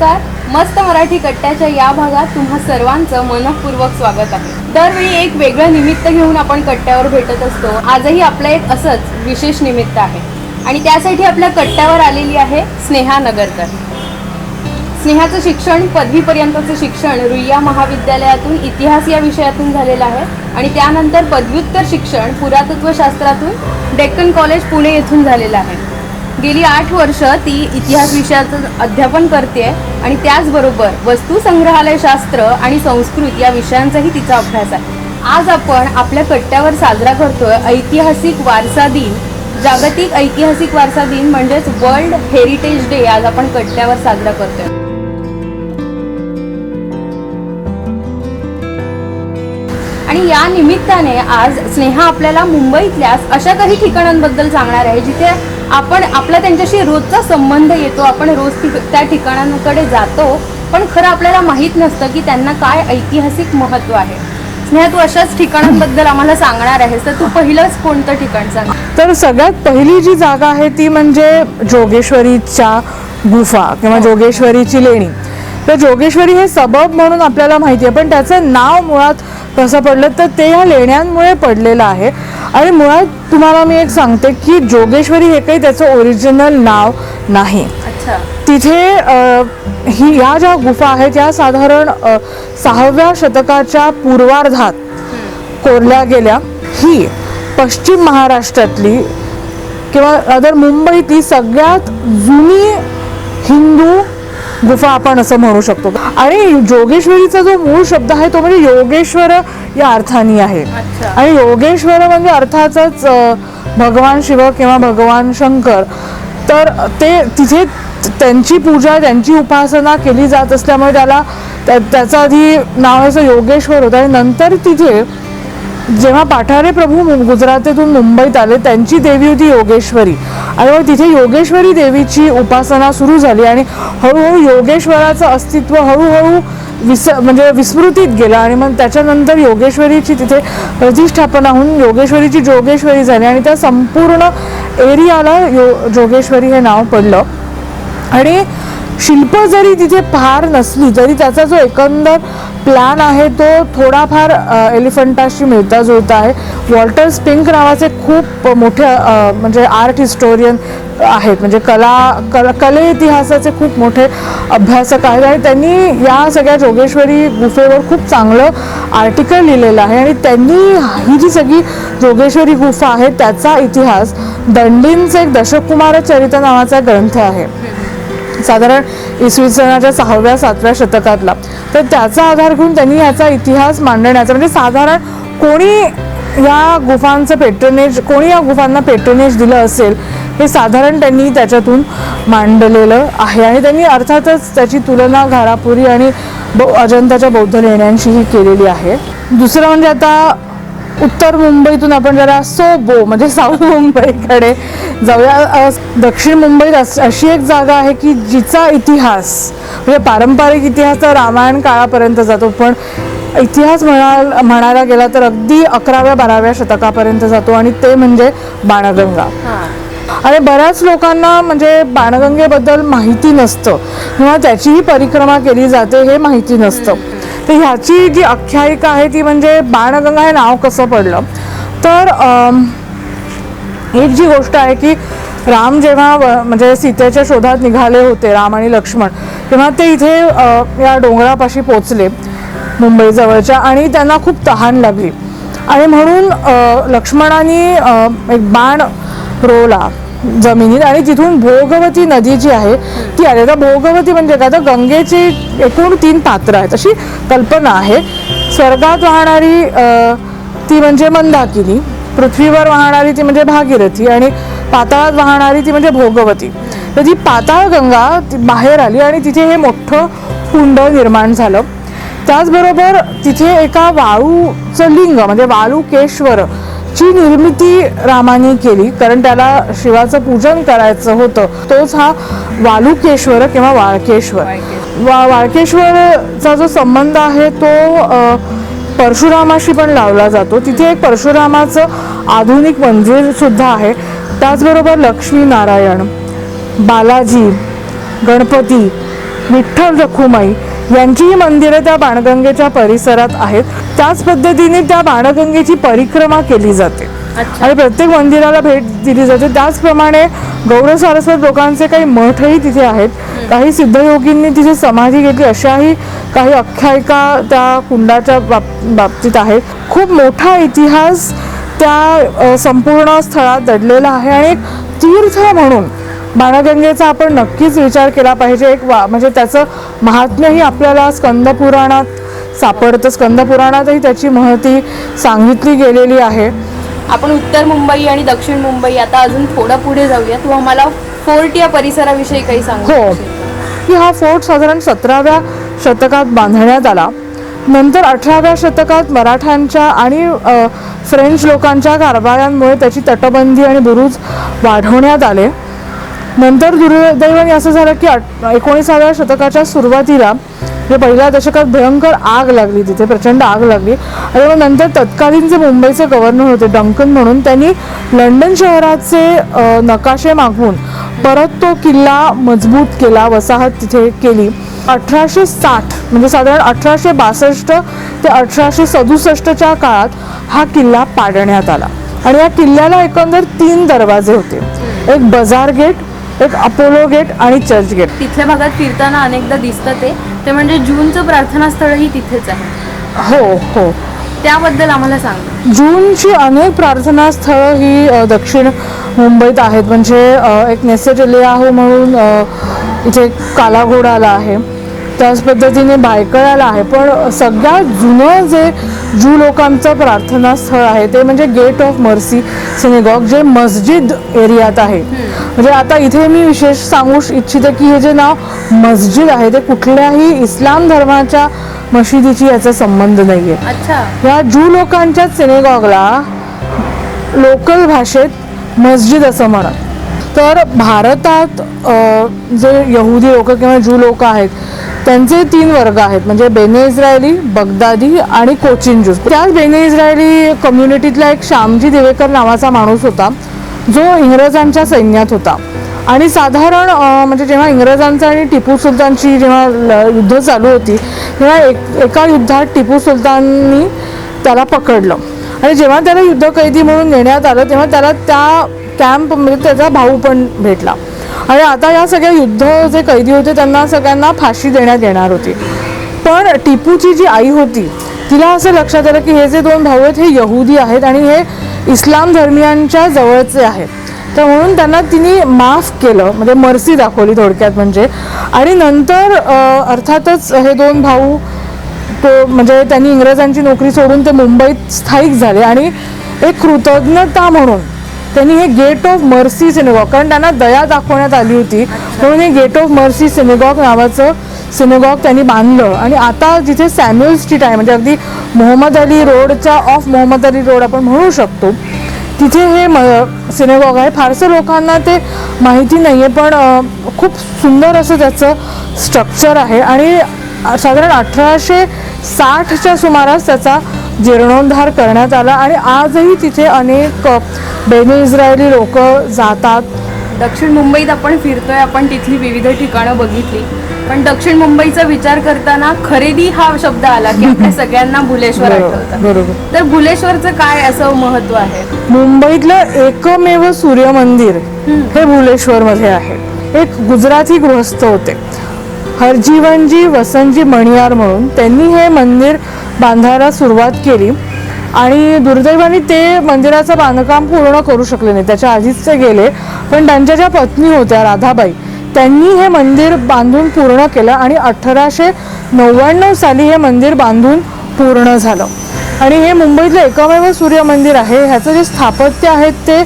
नमस्कार. मस्त मराठी कट्ट्याच्या या भागात तुम्हा सर्वांचं मनपूर्वक स्वागत आहे. दरवेळी एक वेगळं निमित्त घेऊन आपण कट्ट्यावर भेटत असतो. आजही आपलं एक असंच विशेष निमित्त आहे. आणि त्यासाठी आपल्या कट्ट्यावर आलेली आहे स्नेहा नगरकर. स्नेहाचं शिक्षण पदवीपर्यंतचं शिक्षण रुईया महाविद्यालयातून इतिहास या विषयातून झालेलं आहे. आणि त्यानंतर पदव्युत्तर शिक्षण पुरातत्वशास्त्रातून डेक्कन कॉलेज पुणे येथून झालेलं आहे. गेली आठ वर्ष ती इतिहास विषयाचं अध्यापन करते आणि त्याचबरोबर वस्तू संग्रहालयशास्त्र आणि संस्कृत या विषयांचाही तिचा अभ्यास आहे. आज आपण आपल्या कट्ट्यावर साजरा करतोय ऐतिहासिक वारसा दिन. जागतिक ऐतिहासिक वारसा दिन म्हणजेच वर्ल्ड हेरिटेज डे आज आपण कट्ट्यावर साजरा करतोय. आणि या निमित्ताने आज स्नेहा आपल्याला मुंबईतल्या अशा काही ठिकाणांबद्दल सांगणार आहे जिथे आपण आपला त्यांच्याशी रोजचा संबंध येतो आपण रोज त्या ठिकाणांकडे जातो पण खरं आपल्याला माहीत नसतं की त्यांना काय ऐतिहासिक महत्त्व आहे. स्नेहा तू अशाच ठिकाणांबद्दल आम्हाला सांगणार आहेस तर तू पहिलंच कोणतं ठिकाण सांग? तर सगळ्यात पहिली जी जागा आहे ती म्हणजे जोगेश्वरीच्या गुफा किंवा जोगेश्वरीची लेणी. तर जोगेश्वरी हे सबब म्हणून आपल्याला माहिती आहे पण त्याचं नाव मुळात कसं पडलं तर ते ह्या लेण्यांमुळे पडलेलं आहे. आणि मुळात तुम्हाला मी एक सांगते की जोगेश्वरी हे काही त्याचं ओरिजिनल नाव नाही. तिथे ही या ज्या गुफा आहेत या साधारण सहाव्या शतकाच्या पूर्वार्धात कोरल्या गेल्या. ही पश्चिम महाराष्ट्रातली किंवा अदर मुंबईतली सगळ्यात जुनी हिंदू गुफा आपण असं म्हणू शकतो. आणि जोगेश्वरीचा जो मूळ शब्द आहे तो म्हणजे योगेश्वर या अर्थाने आहे. आणि योगेश्वर म्हणजे अर्थातच अ, भगवान शिव किंवा भगवान शंकर. तर ते तिथे त्यांची पूजा त्यांची उपासना केली जात असल्यामुळे त्याला त्या- त्याचं आधी नाव असं योगेश्वर होतं. आणि नंतर तिथे जेव्हा पाठारे प्रभू गुजरातेतून मुंबईत आले त्यांची देवी होती योगेश्वरी. आणि मग तिथे योगेश्वरी देवीची उपासना सुरू झाली आणि हळूहळू योगेश्वराचं अस्तित्व हळूहळू विस म्हणजे विस्मृतीत गेलं. आणि मग त्याच्यानंतर योगेश्वरीची तिथे प्रतिष्ठापना होऊन योगेश्वरीची जोगेश्वरी झाली आणि त्या संपूर्ण एरियाला यो जोगेश्वरी हे नाव पडलं. आणि शिल्प जरी तिथे फार नसली तरी त्याचा जो एकंदर प्लॅन आहे तो थोडाफार एलिफंटाशी मिळता जुळता आहे. वॉल्टर स्पिंक नावाचे खूप मोठे म्हणजे आर्ट हिस्टोरियन आहेत. म्हणजे कला कला कले इतिहासाचे खूप मोठे अभ्यासक आहेत आणि त्यांनी या सगळ्या जोगेश्वरी गुफेवर खूप चांगलं आर्टिकल लिहिलेलं आहे आणि त्यांनी ही जी सगळी जोगेश्वरी गुफा आहे त्याचा इतिहास दंडींचं एक दशकुमार चरित्र नावाचा ग्रंथ आहे. साधारण इसवी सनाच्या सहाव्या सातव्या शतकातला. तर त्याचा आधार घेऊन त्यांनी याचा इतिहास मांडण्याचा म्हणजे साधारण कोणी या गुफांचं पेट्रोनेज कोणी या गुफांना पेट्रोनेज दिलं असेल हे साधारण त्यांनी त्याच्यातून मांडलेलं आहे. आणि त्यांनी अर्थातच त्याची तुलना घारापुरी आणि बौ अजंताच्या बौद्ध लेण्यांशीही केलेली आहे. दुसरं म्हणजे आता उत्तर मुंबईतून आपण जरा सोबो म्हणजे साऊथ मुंबईकडे जाऊया. दक्षिण मुंबईत अस- अशी एक जागा आहे की जिचा इतिहास म्हणजे पारंपरिक इतिहास तर रामायण काळापर्यंत जातो पण इतिहास म्हणा म्हणायला गेला तर अगदी अकराव्या बाराव्या शतकापर्यंत जातो आणि ते म्हणजे बाणगंगा. आणि बऱ्याच लोकांना म्हणजे बाणगंगेबद्दल माहिती नसतं किंवा त्याचीही परिक्रमा केली जाते हे माहिती नसतं. तर ह्याची जी आख्यायिका आहे ती म्हणजे बाणगंगा हे नाव कसं पडलं? तर एक जी गोष्ट आहे की राम जेव्हा व- म्हणजे सीतेच्या शोधात निघाले होते राम आणि लक्ष्मण तेव्हा ते इथे या डोंगरापाशी पोचले मुंबईजवळच्या आणि त्यांना खूप तहान लागली. आणि म्हणून लक्ष्मणाने एक बाण रोवला. जमिनीत आणि तिथून भोगवती नदी जी आहे ती आली आता भोगवती म्हणजे काय? तर गंगेची एकूण तीन पात्र आहेत अशी कल्पना आहे. स्वर्गात वाहणारी ती म्हणजे मंदाकिनी पृथ्वीवर वाहणारी ती म्हणजे भागीरथी आणि पाताळात वाहणारी ती म्हणजे भोगवती. तर ती पाताळ गंगा बाहेर आली आणि तिथे हे मोठं कुंड निर्माण झालं. त्याचबरोबर तिथे एका वाळूचं लिंग म्हणजे वाळुकेश्वर ची निर्मिती रामाने केली कारण त्याला शिवाचं पूजन करायचं होतं तोच हा वालुकेश्वर किंवा वाळकेश्वर. वा वाळकेश्वरचा जो संबंध आहे तो परशुरामाशी पण लावला जातो. तिथे एक परशुरामाचं आधुनिक मंदिर सुद्धा आहे. त्याचबरोबर लक्ष्मी नारायण बालाजी गणपती विठ्ठल रखुमाई यांची ही मंदिरं त्या बाणगंगेच्या परिसरात आहेत. त्याच पद्धतीने त्या बाणगंगेची परिक्रमा केली जाते. आणि प्रत्येक मंदिराला भेट दिली जाते. त्याचप्रमाणे गौरव सारस्वत लोकांचे काही मठही तिथे आहेत. काही सिद्धयोगींनी तिथे समाधी घेतली. अशाही काही आख्यायिका त्या कुंडाच्या बाब बाबतीत आहेत. खूप मोठा इतिहास त्या संपूर्ण स्थळात दडलेला आहे. आणि एक तीर्थ म्हणून बाणगंगेचा आपण नक्कीच विचार केला पाहिजे. एक वा म्हणजे त्याचं महात्म्यही आपल्याला स्कंदपुराणात सापडतं. स्कंदपुराणातही त्याची महती सांगितली गेलेली आहे. आपण उत्तर मुंबई आणि दक्षिण मुंबई आता अजून थोडं पुढे जाऊया तू आम्हाला फोर्ट या परिसराविषयी काही सांगू हो. का? हा फोर्ट साधारण सतराव्या शतकात बांधण्यात आला. नंतर अठराव्या शतकात मराठ्यांच्या आणि फ्रेंच लोकांच्या कारभारांमुळे त्याची तटबंदी आणि बुरुज वाढवण्यात आले. नंतर दुर्दैवाने असं झालं की अट एकोणीसाव्या शतकाच्या सुरुवातीला म्हणजे पहिल्या दशकात भयंकर आग लागली तिथे प्रचंड आग लागली. आणि मग नंतर तत्कालीन जे मुंबईचे गव्हर्नर होते डंकन म्हणून त्यांनी लंडन शहराचे नकाशे मागवून परत तो किल्ला मजबूत केला वसाहत तिथे केली. अठराशे साठ म्हणजे साधारण अठराशे बासष्ट ते अठराशे सदुसष्टच्या काळात हा किल्ला पाडण्यात आला. आणि या किल्ल्याला एकंदर तीन दरवाजे होते. एक बाजार गेट एक अपोलो गेट आणि चर्च गेट. तिथल्या भागात फिरताना अनेकदा दिसतं ते. ते म्हणजे जूनचं प्रार्थनास्थळही तिथेच आहे. हो हो. त्याबद्दल आम्हाला सांग. जूनची अनेक प्रार्थना स्थळं ही अ, दक्षिण मुंबईत आहेत. म्हणजे अ, एक नेसेटेलियाहो म्हणून अ, इथे कालाघोडाला आहे. त्याच पद्धतीने बायकळाला आहे. पण सगळ्यात जुनं जे जू लोकांचं प्रार्थनास्थळ आहे ते म्हणजे गेट ऑफ मर्सी सिनेगॉग जे मस्जिद एरियात आहे. म्हणजे आता इथे मी विशेष सांगू इच्छिते की हे जे नाव मस्जिद आहे ते कुठल्याही इस्लाम धर्माच्या मशिदीची याचा संबंध नाही आहे या जू लोकांच्या सिनेगॉगला लोकल भाषेत मस्जिद असं म्हणत तर भारतात जे यहुदी लोक किंवा जू लोक आहेत त्यांचे तीन वर्ग आहेत. म्हणजे बेने इस्रायली बगदादी आणि कोचिन जूस त्याच बेने इस्रायली कम्युनिटीतला एक श्यामजी देवेकर नावाचा माणूस होता. जो इंग्रजांच्या सैन्यात होता. आणि साधारण म्हणजे जेव्हा इंग्रजांचं आणि टिपू सुलतानची जेव्हा ल- युद्ध चालू होती तेव्हा एक एका युद्धात टिपू सुलताननी त्याला पकडलं. आणि जेव्हा त्याला युद्ध कैदी म्हणून नेण्यात आलं तेव्हा त्याला त्या कॅम्पमध्ये म्हणजे त्याचा भाऊ पण भेटला. आणि आता या सगळ्या युद्ध जे कैदी होते त्यांना सगळ्यांना फाशी देण्यात येणार होती. पण टिपूची जी आई होती तिला असं लक्षात आलं की हे जे दोन भाऊ आहेत हे यहुदी आहेत आणि हे इस्लाम धर्मियांच्या जवळचे आहेत. तर म्हणून त्यांना तिने माफ केलं म्हणजे मर्सी दाखवली थोडक्यात म्हणजे. आणि नंतर अर्थातच हे दोन भाऊ तो म्हणजे त्यांनी इंग्रजांची नोकरी सोडून ते मुंबईत स्थायिक झाले. आणि एक कृतज्ञता म्हणून त्यांनी हे गेट ऑफ मर्सी सिनेगॉग कारण त्यांना दया दाखवण्यात आली होती म्हणून हे गेट ऑफ मर्सी सिनेगॉग नावाचं सिनेगॉग त्यांनी बांधलं. आणि आता जिथे सॅम्युअल स्ट्रीट आहे म्हणजे अगदी मोहम्मद अली रोडच्या ऑफ मोहम्मद अली रोड आपण म्हणू शकतो तिथे हे म सिनेगॉग आहे. फारसं लोकांना ते माहिती नाही आहे पण खूप सुंदर असं त्याचं स्ट्रक्चर आहे. आणि साधारण अठराशे साठच्या सुमारास त्याचा जीर्णोद्धार करण्यात आला आणि आजही तिथे अनेक बेने इस्रायली लोक जातात. दक्षिण मुंबईत आपण फिरतोय आपण तिथली विविध ठिकाणं बघितली. पण दक्षिण मुंबईचा विचार करताना खरेदी हा शब्द आला की आपल्या सगळ्यांना भुलेश्वर आठवतं. बरोबर. तर भुलेश्वरचं काय असं महत्त्व आहे? मुंबईतलं एकमेव सूर्य मंदिर हे भुलेश्वर मध्ये आहे. एक गुजराती गृहस्थ होते. हरजीवनजी वसंतजी मणियार म्हणून त्यांनी हे मंदिर बांधायला सुरुवात केली. आणि दुर्दैवाने ते मंदिराचं बांधकाम पूर्ण करू शकले नाही. त्याच्या आधीच ते गेले. पण त्यांच्या ज्या पत्नी होत्या राधाबाई त्यांनी हे मंदिर बांधून पूर्ण केलं आणि अठराशे नव्याण्णव साली हे मंदिर बांधून पूर्ण झालं. आणि हे मुंबईतलं एकमेव सूर्य मंदिर आहे. ह्याचं जे स्थापत्य आहे ते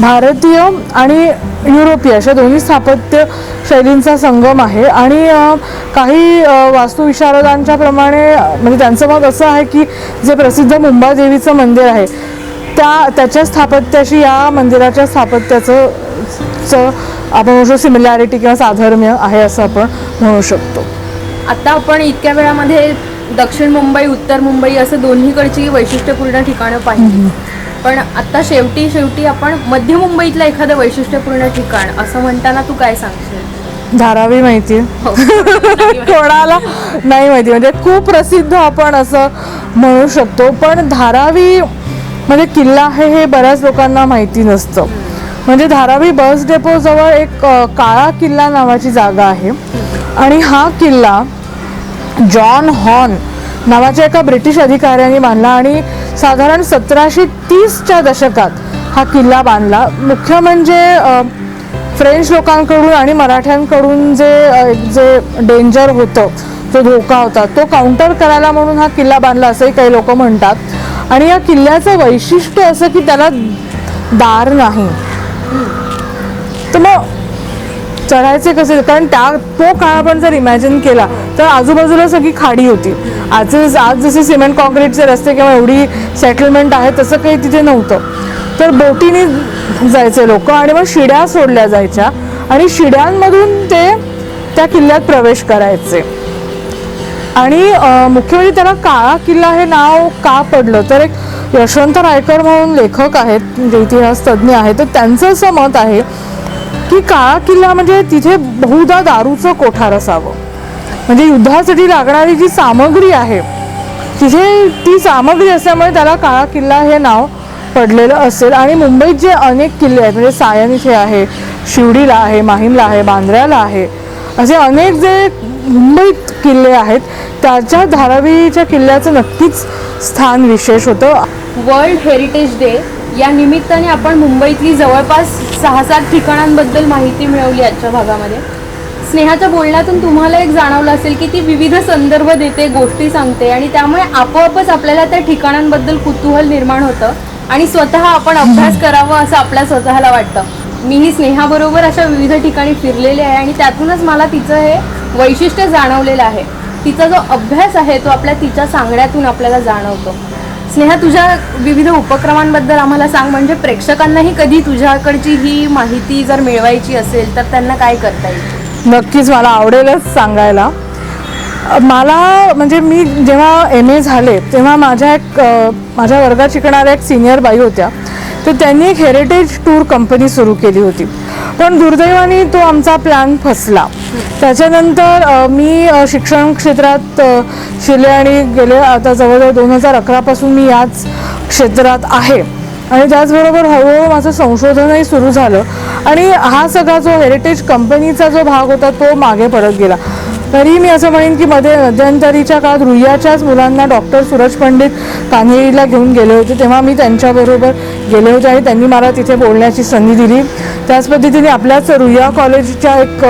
भारतीय आणि युरोपीय अशा दोन्ही स्थापत्य शैलींचा संगम आहे. आणि काही वास्तुविशारदांच्या प्रमाणे म्हणजे त्यांचं मत असं आहे की जे प्रसिद्ध मुंबादेवीचं मंदिर आहे त्या त्याच्या स्थापत्याशी या मंदिराच्या स्थापत्याचं चं आपण म्हणू शकतो सिमिलॅरिटी किंवा साधर्म्य आहे असं आपण म्हणू शकतो. आता आपण इतक्या वेळामध्ये दक्षिण मुंबई उत्तर मुंबई असं दोन्हीकडची वैशिष्ट्यपूर्ण ठिकाणं पाहिली. पण आता शेवटी शेवटी आपण मध्य मुंबईतलं एखादं वैशिष्ट्यपूर्ण ठिकाण असं म्हणताना तू काय सांगशील? धारावी माहिती. हो. कोणाला नाही माहिती. म्हणजे खूप प्रसिद्ध आपण असं म्हणू शकतो. पण धारावी म्हणजे किल्ला आहे हे बऱ्याच लोकांना माहिती नसतं. म्हणजे धारावी बस डेपो जवळ एक काळा किल्ला नावाची जागा आहे. आणि हा किल्ला जॉन हॉर्न नावाच्या एका ब्रिटिश अधिकाऱ्याने बांधला आणि साधारण सतराशे तीसच्या दशकात हा किल्ला बांधला. मुख्य म्हणजे फ्रेंच लोकांकडून आणि मराठ्यांकडून जे जे डेंजर होतं जो धोका होता तो काउंटर करायला म्हणून हा किल्ला बांधला असंही काही लोक म्हणतात. आणि या किल्ल्याचं वैशिष्ट्य असं की त्याला दार नाही. तर मग चढायचे कसे? कारण त्या तो काळ आपण जर इमॅजिन केला तर आजूबाजूला सगळी खाडी होती. आज आज जसे सिमेंट कॉन्क्रीटचे रस्ते किंवा एवढी सेटलमेंट आहे तसं काही तिथे नव्हतं. तर बोटीने जायचे लोक आणि मग शिड्या सोडल्या जायच्या आणि शिड्यांमधून ते त्या किल्ल्यात प्रवेश करायचे. आणि मुख्य म्हणजे त्याला काळा किल्ला हे नाव का पडलं? तर एक यशवंत रायकर म्हणून लेखक आहेत म्हणजे इतिहास तज्ज्ञ आहेत तर त्यांचं असं मत आहे की काळा किल्ला म्हणजे तिथे बहुधा दारूचं कोठार असावं. म्हणजे युद्धासाठी लागणारी जी सामग्री आहे तिथे ती सामग्री असल्यामुळे त्याला काळा किल्ला हे नाव पडलेलं असेल. आणि मुंबईत जे अनेक किल्ले आहेत म्हणजे सायन इथे आहे शिवडीला आहे माहीमला आहे बांद्र्याला आहे असे अनेक जे मुंबईत किल्ले आहेत त्याच्या धारावीच्या किल्ल्याचं नक्कीच स्थान विशेष होतं. वर्ल्ड हेरिटेज डे या निमित्ताने आपण मुंबईतली जवळपास सहा सात ठिकाणांबद्दल माहिती मिळवली आजच्या भागामध्ये. स्नेहाच्या बोलण्यातून तुम्हाला एक जाणवलं असेल की ती विविध संदर्भ देते गोष्टी सांगते आणि त्यामुळे आपोआपच आपल्याला त्या ठिकाणांबद्दल कुतूहल निर्माण होतं आणि स्वतः आपण अभ्यास करावा असं आपल्या स्वतःला वाटतं. मीही स्नेहाबरोबर अशा विविध ठिकाणी फिरलेले आहे आणि त्यातूनच मला तिचं हे वैशिष्ट्य जाणवलेलं आहे. तिचा जो अभ्यास आहे तो आपल्या तिच्या सांगण्यातून आपल्याला जाणवतो. स्नेहा तुझ्या विविध उपक्रमांबद्दल आम्हाला सांग. म्हणजे प्रेक्षकांनाही कधी तुझ्याकडची ही माहिती जर मिळवायची असेल तर त्यांना काय करता येईल? नक्कीच मला आवडेलच सांगायला. मला म्हणजे मी जेव्हा एम ए झाले तेव्हा माझ्या एक माझ्या वर्गात शिकणाऱ्या एक सिनियर बाई होत्या. तर त्यांनी एक हेरिटेज टूर कंपनी सुरू केली होती. पण दुर्दैवाने तो आमचा प्लॅन फसला. त्याच्यानंतर मी शिक्षण क्षेत्रात शिले शिरले आणि गेले. आता जवळजवळ दोन हजार अकरापासून मी याच क्षेत्रात आहे. आणि त्याचबरोबर हळूहळू माझं संशोधनही सुरू झालं. आणि हा सगळा जो हेरिटेज कंपनीचा जो भाग होता तो मागे परत गेला. तरी मी असं म्हणेन की मध्ये मध्यंतरीच्या काळात रुईयाच्याच मुलांना डॉक्टर सूरज पंडित कान्हेरीला घेऊन गेले होते. तेव्हा मी त्यांच्याबरोबर गेले होते आणि त्यांनी मला तिथे बोलण्याची संधी दिली. त्याच पद्धतीने आपल्याच रुईया कॉलेजच्या एक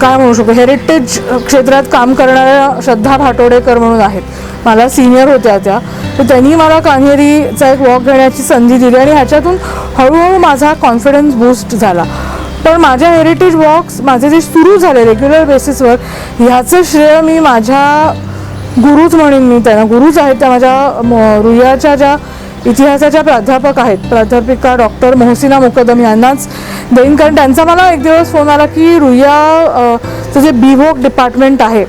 काय म्हणू शकतो हेरिटेज क्षेत्रात काम करणाऱ्या श्रद्धा भाटोडेकर म्हणून आहेत. मला सिनियर होत्या त्या. तर त्यांनी मला कान्हेरीचा एक वॉक घेण्याची संधी दिली आणि ह्याच्यातून हळूहळू माझा कॉन्फिडन्स बूस्ट झाला. पण माझ्या हेरिटेज वॉक्स माझे जे सुरू झाले रेग्युलर बेसिसवर ह्याचं श्रेय मी माझ्या गुरुच म्हणेन मी त्यांना गुरुच आहेत त्या माझ्या म- ज्या इतिहासाच्या प्राध्यापक आहेत. प्राध्यापिका डॉक्टर मोहसिना मुकदम यांनाच देईन. कारण त्यांचा मला एक दिवस फोन आला की रुयाचं जे बीवोक डिपार्टमेंट आहे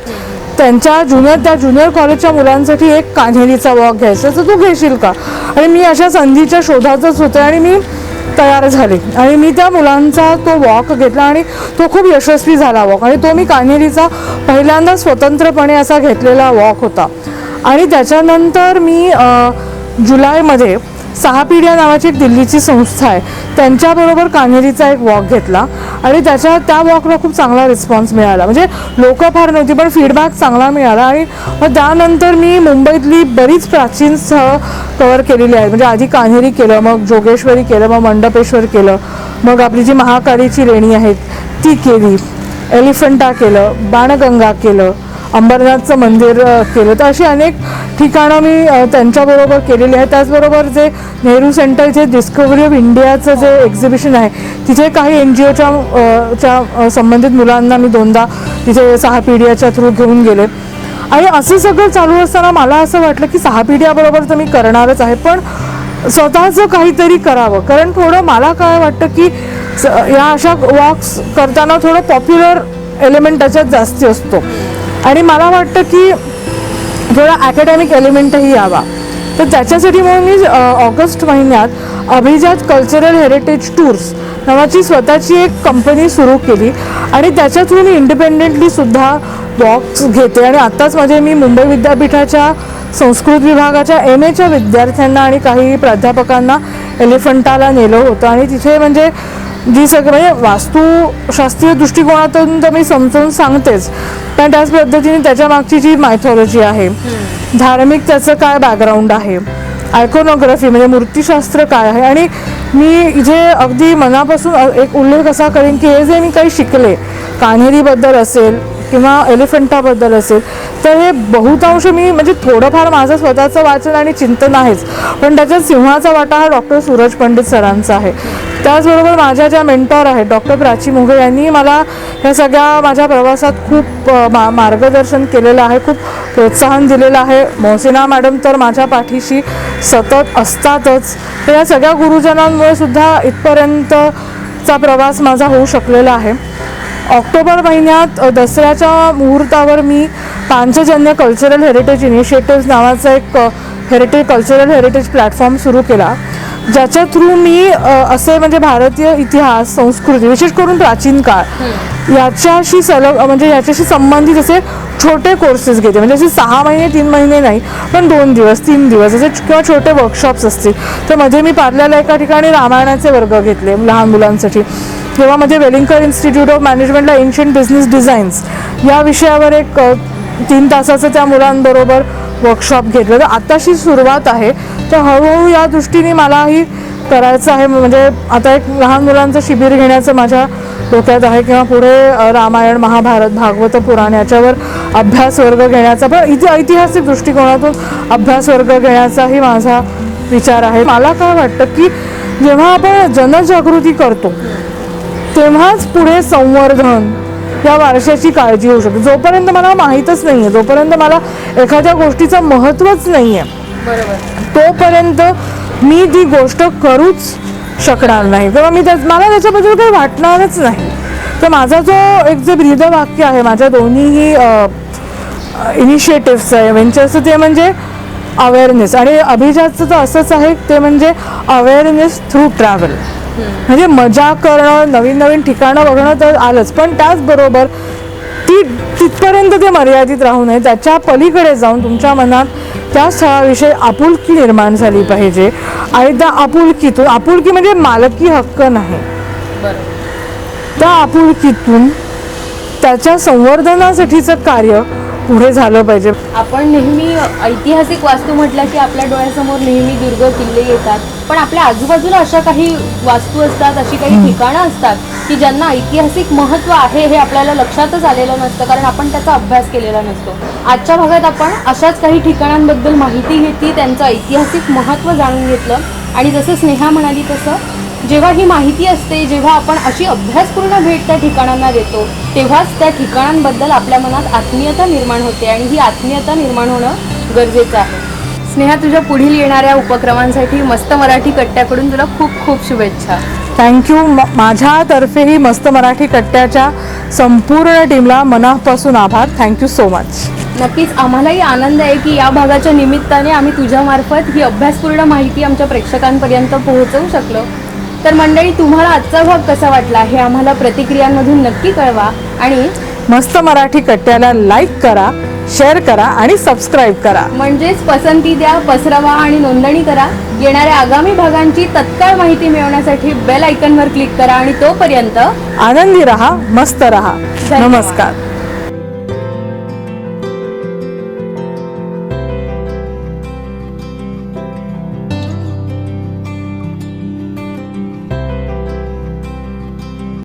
त्यांच्या ज्युनियर त्या ज्युनियर कॉलेजच्या मुलांसाठी एक कान्हेरीचा वॉक घ्यायचा. तर तू घेशील का? आणि मी अशा संधीच्या शोधातच होते आणि मी तयार झाले. आणि मी त्या मुलांचा तो वॉक घेतला आणि तो खूप यशस्वी झाला वॉक आणि तो मी कान्हेरीचा पहिल्यांदा स्वतंत्रपणे असा घेतलेला वॉक होता. आणि त्याच्यानंतर मी आ, जुलैमध्ये सहा पिढ्या नावाची एक दिल्लीची संस्था आहे. त्यांच्याबरोबर कान्हेरीचा एक वॉक घेतला आणि त्याच्या त्या वॉकला खूप चांगला रिस्पॉन्स मिळाला. म्हणजे लोक फार नव्हती पण फीडबॅक चांगला मिळाला आणि मग त्यानंतर मी मुंबईतली बरीच प्राचीन स्थळं कवर केलेली आहेत. म्हणजे आधी कान्हेरी केलं मग जोगेश्वरी केलं मग मंडपेश्वर केलं मग आपली जी महाकालीची लेणी आहेत ती केली. एलिफंटा केलं बाणगंगा केलं अंबरनाथचं मंदिर केलं. तर अशी अनेक ठिकाणं मी त्यांच्याबरोबर केलेली आहे त्याचबरोबर जे नेहरू सेंटर जे डिस्कवरी ऑफ इंडियाचं जे एक्झिबिशन आहे तिथे काही एन जी ओच्या च्या संबंधित मुलांना मी दोनदा तिथे सहा पिढीच्या थ्रू घेऊन गेले. आणि असं सगळं चालू असताना मला असं वाटलं की सहा पिढ्याबरोबर तर मी करणारच आहे. पण स्वतःचं काहीतरी करावं. कारण थोडं मला काय वाटतं की या अशा वॉक्स करताना थोडं पॉप्युलर एलिमेंट त्याच्यात जास्ती असतो. आणि मला वाटतं की थोडा अकॅडमिक एलिमेंटही यावा. तर त्याच्यासाठी म्हणून मी ऑगस्ट महिन्यात अभिजात कल्चरल हेरिटेज टूर्स नावाची स्वतःची एक कंपनी सुरू केली. आणि त्याच्यातून मी इंडिपेंडेंटली सुद्धा घेते. आणि आत्ताच म्हणजे मी मुंबई विद्यापीठाच्या संस्कृत विभागाच्या एम एच्या विद्यार्थ्यांना आणि काही प्राध्यापकांना एलिफंटाला नेलं होतं. आणि तिथे म्हणजे जी सगळं म्हणजे वास्तुशास्त्रीय दृष्टिकोनातून तर मी समजावून सांगतेच. पण त्याच पद्धतीने त्याच्या मागची जी मायथॉलॉजी आहे धार्मिक त्याचं काय बॅकग्राऊंड आहे? आयकोनोग्राफी म्हणजे मूर्तिशास्त्र काय आहे? आणि मी इथे अगदी मनापासून एक उल्लेख असा करेन की हे जे मी काही शिकले कान्हेरीबद्दल असेल किंवा एलिफंटाबद्दल असेल तर हे बहुतांश मी म्हणजे थोडंफार माझं स्वतःचं वाचन आणि चिंतन आहेच. पण त्याच्यात सिंहाचा वाटा हा डॉक्टर सूरज पंडित सरांचा आहे. त्याचबरोबर माझ्या ज्या मेंटॉर आहेत डॉक्टर प्राची मुघे यांनी मला ह्या सगळ्या माझ्या प्रवासात खूप मा मार्गदर्शन केलेलं आहे खूप प्रोत्साहन दिलेलं आहे. मोहसिना मॅडम तर माझ्या पाठीशी सतत असतातच. तर या सगळ्या गुरुजनांमुळे सुद्धा इथपर्यंतचा प्रवास माझा होऊ शकलेला आहे. ऑक्टोबर महिन्यात दसऱ्याच्या मुहूर्तावर मी पांचजन्य कल्चरल हेरिटेज इनिशिएटिव्ह नावाचा एक हेरिटेज कल्चरल हेरिटेज प्लॅटफॉर्म सुरू केला. ज्याच्या थ्रू मी असे म्हणजे भारतीय इतिहास संस्कृती विशेष करून प्राचीन काळ याच्याशी सलग म्हणजे याच्याशी संबंधित असे छोटे कोर्सेस घेते. म्हणजे असे सहा महिने तीन महिने नाही पण दोन दिवस तीन दिवस असे किंवा छोटे वर्कशॉप्स असतील. तर मध्ये मी पार्ल्याला एका ठिकाणी रामायणाचे वर्ग घेतले लहान मुलांसाठी. किंवा मध्ये वेलिंगकर इन्स्टिट्यूट ऑफ मॅनेजमेंटला एन्शियंट बिझनेस डिझाईन्स या विषयावर एक तीन तासाचं त्या मुलांबरोबर वर्कशॉप घेतलं. तर आताशी सुरुवात आहे. तर हळूहळू या दृष्टीने मलाही करायचं आहे. म्हणजे आता एक लहान मुलांचं शिबिर घेण्याचं माझ्या डोक्यात आहे किंवा पुढे रामायण महाभारत भागवत पुराण याच्यावर अभ्यास वर्ग घेण्याचा पण इथे ऐतिहासिक दृष्टिकोनातून अभ्यास वर्ग घेण्याचाही माझा विचार आहे. मला काय वाटतं की जेव्हा आपण जनजागृती करतो तेव्हाच पुढे संवर्धन या वारशाची काळजी होऊ शकते. जोपर्यंत मला माहीतच नाही आहे जोपर्यंत मला एखाद्या गोष्टीचं महत्त्वच नाही आहे बरोबर. तोपर्यंत मी ती गोष्ट करूच शकणार नाही. किंवा मी त्या मला त्याच्याबद्दल काही वाटणारच नाही. तर माझा जो एक जे ब्रीद वाक्य आहे माझ्या दोन्हीही इनिशिएटिव्हचं आहे व्हेंचरचं ते म्हणजे अवेअरनेस आणि अभिजातचं तर असंच आहे ते म्हणजे अवेअरनेस थ्रू ट्रॅव्हल म्हणजे मजा करणं नवीन नवीन ठिकाणं बघणं तर आलंच. पण त्याचबरोबर ती तिथपर्यंत ते मर्यादित राहू नये. त्याच्या पलीकडे जाऊन तुमच्या मनात त्या स्थळाविषयी आपुलकी निर्माण झाली पाहिजे. आणि त्या आपुलकीतून आपुलकी म्हणजे मालकी हक्क नाही. त्या आपुलकीतून त्याच्या संवर्धनासाठीचं कार्य पुढे झालं पाहिजे. आपण नेहमी ऐतिहासिक वास्तू म्हटलं की आपल्या डोळ्यासमोर नेहमी दुर्ग किल्ले येतात. पण आपल्या आजूबाजूला अशा काही वास्तू असतात अशी काही ठिकाणं असतात की ज्यांना ऐतिहासिक महत्त्व आहे हे आपल्याला लक्षातच आलेलं नसतं कारण आपण त्याचा अभ्यास केलेला नसतो. आजच्या भागात आपण अशाच काही ठिकाणांबद्दल माहिती घेतली त्यांचं ऐतिहासिक महत्त्व जाणून घेतलं आणि जसं स्नेहा म्हणाली तसं जेव्हा ही माहिती असते जेव्हा आपण अशी अभ्यासपूर्ण भेट त्या ठिकाणांना देतो तेव्हाच त्या ठिकाणांबद्दल आपल्या मनात आत्मीयता निर्माण होते आणि ही आत्मीयता निर्माण होणं गरजेचं आहे. स्नेहा तुझ्या पुढील येणाऱ्या उपक्रमांसाठी मस्त मराठी कट्ट्याकडून तुला खूप खूप शुभेच्छा. थँक्यू माझ्यातर्फेही मस्त मराठी कट्ट्याच्या संपूर्ण टीमला मनापासून आभार. थँक्यू सो मच नक्कीच आम्हालाही आनंद आहे की या भागाच्या निमित्ताने आम्ही तुझ्यामार्फत ही अभ्यासपूर्ण माहिती आमच्या प्रेक्षकांपर्यंत पोहोचवू शकलो. तर मंडळी तुम्हाला आजचा भाग कसा वाटला हे आम्हाला प्रतिक्रियांमधून नक्की कळवा आणि मस्त मराठी कट्ट्याला लाईक करा. शेअर करा आणि सबस्क्राईब करा. म्हणजेच पसंती द्या पसरवा आणि नोंदणी करा. येणाऱ्या आगामी भागांची तत्काळ माहिती मिळवण्यासाठी बेल आयकनवर क्लिक करा आणि तोपर्यंत आनंदी रहा मस्त रहा. नमस्कार.